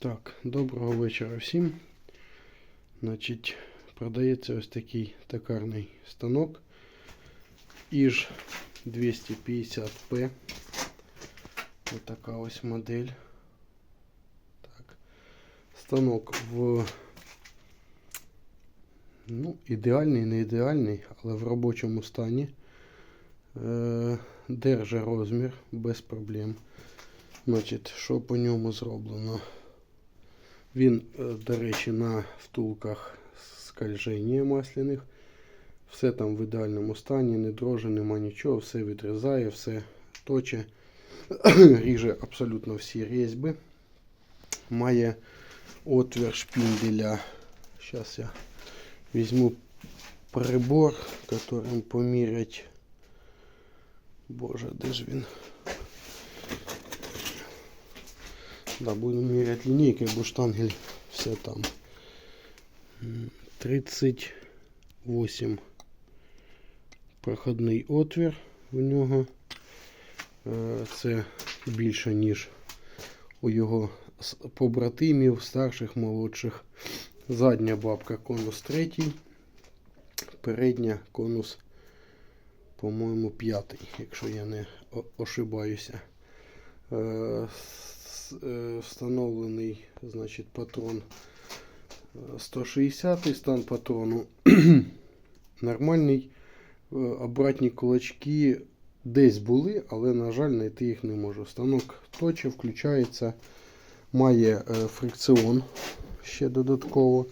Так, доброго вечора всім. Значить, продається ось такий токарний станок Іж 250P. Ось така ось модель. Так. Станок в ну, ідеальний, не ідеальний, але в робочому стані. Е, держа розмір без проблем. Значить, що по ньому зроблено? Він, е, до речі, на втулках скольження масляних. Все там в ідеальному стані, не дроже, нема нічого, все відрізає, все точе. Ріже абсолютно всі різьби. Має отвір шпінделя. Зараз я візьму прибор, которым помірять. Боже, де ж він? Да, будем мерять линейкой, бо штангель все там. 38 проходний отвір у нього. Е, Це більше, ніж у його побратимів, старших, молодших. Задня бабка конус третій. Передня конус, по-моєму, п'ятий, якщо я не ошибаюся. Е, е, Встановлений значить, патрон е, 160 стан патрону. Нормальний. Е, Обратні кулачки десь були, але, на жаль, знайти їх не можу. Станок точе, включається, має е, фрикціон ще додатково.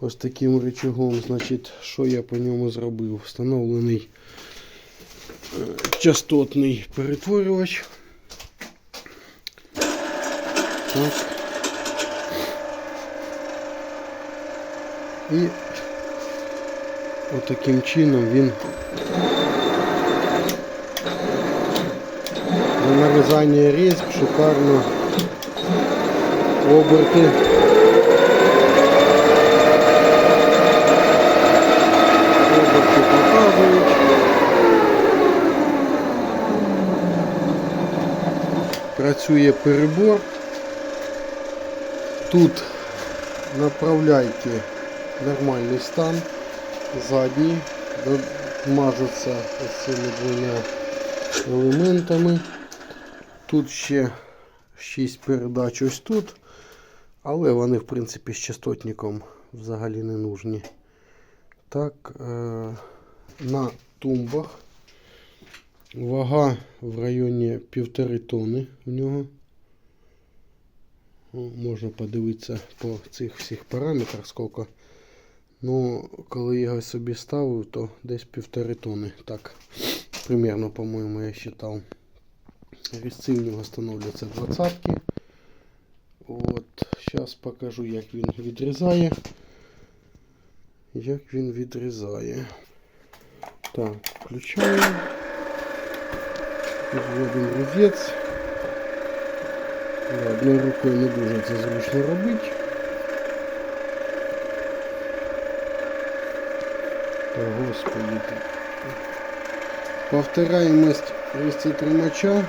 Ось таким рычагом, значить, що я по ньому зробив? Встановлений е, частотний перетворювач. Так. І отаким чином він на нарізання різьб шикарно оберти. Оберти показують. Працює перебор. Тут направляйте нормальний стан, задній, мажуться цими двома елементами. Тут ще 6 передач ось тут, але вони в принципі з частотником взагалі не нужні. Так, е, на тумбах вага в районі півтори тони у нього. Ну, Можна подивитися по цих всіх параметрах скільки. Ну, коли я його собі ставив, то десь півтори тони. Так, примерно, по-моєму, я вважав. Різці в нього становляться двадцятки. От, зараз покажу, як він відрізає. Як він відрізає. Так, включаємо. Підводимо різець. Да, Одною рукою не дуже це зручно робити. Та господи. Повторяємость тримача.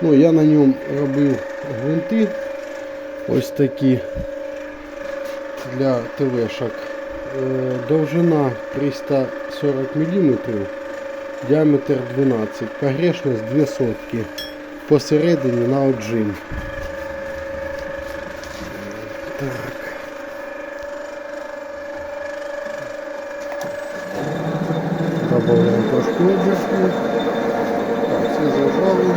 Ну, я на ньому робив гвинти. Ось такі для ТВшок. Е, Довжина 340 мм, діаметр 12, погрешність 2 сотки посередині на отжим. Так. Добавляємо трошки. Так, це зажали.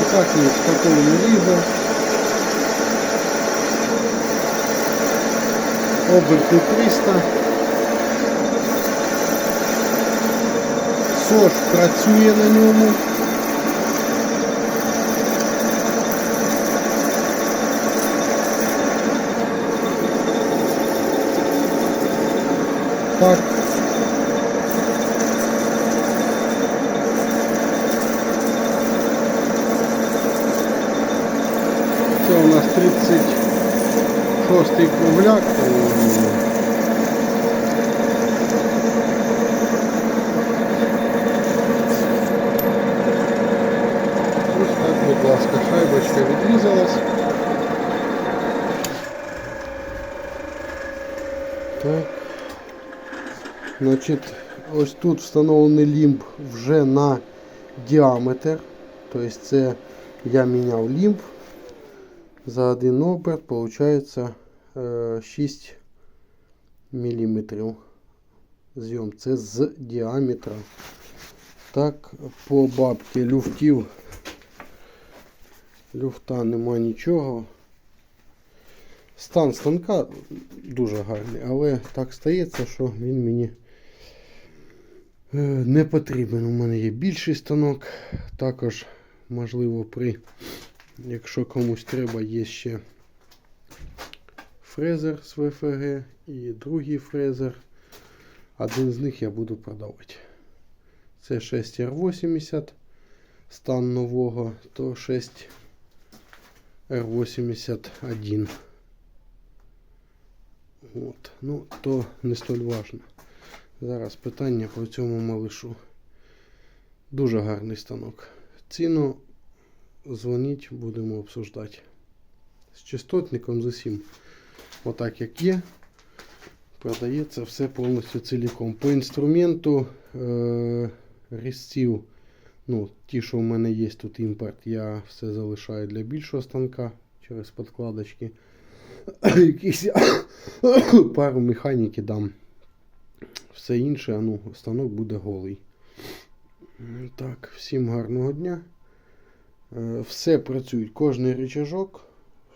Отак і спокійно різав. Оберти 300. СОЖ працює на ньому. Так. Це у нас 36 кругляк. по-моєму. ласка, шайбочка відрізалась. Так. Значить, ось тут встановлений лімб вже на діаметр. Тобто це я міняв лімб. За один оберт виходить 6 мм зйом. Це з діаметра. Так, по бабці люфтів. Люфта нема нічого. Стан станка дуже гарний, але так стається, що він мені е, не потрібен. У мене є більший станок. Також, можливо, при, якщо комусь треба, є ще фрезер з ВФГ і другий фрезер. Один з них я буду продавати. Це 6R80 стан нового, то 6R81. От. Ну, то не столь важно. Зараз питання по цьому малишу. Дуже гарний станок. Ціну дзвоніть, будемо обсуждати. З частотником з усім. Отак як є. Продається все повністю ціліком. По інструменту е- різців, ну, ті, що в мене є тут імпорт, я все залишаю для більшого станка через подкладочки. Якісь пару механіки дам. Все інше, ну, станок буде голий. Так, всім гарного дня. Е, Все працює, кожний рычажок,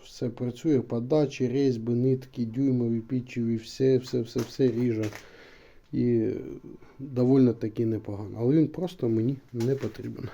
все працює, подачі, різьби, нитки, дюймові, пічеві, все, все, все, все ріже. І доволі таки непогано. Але він просто мені не потрібен.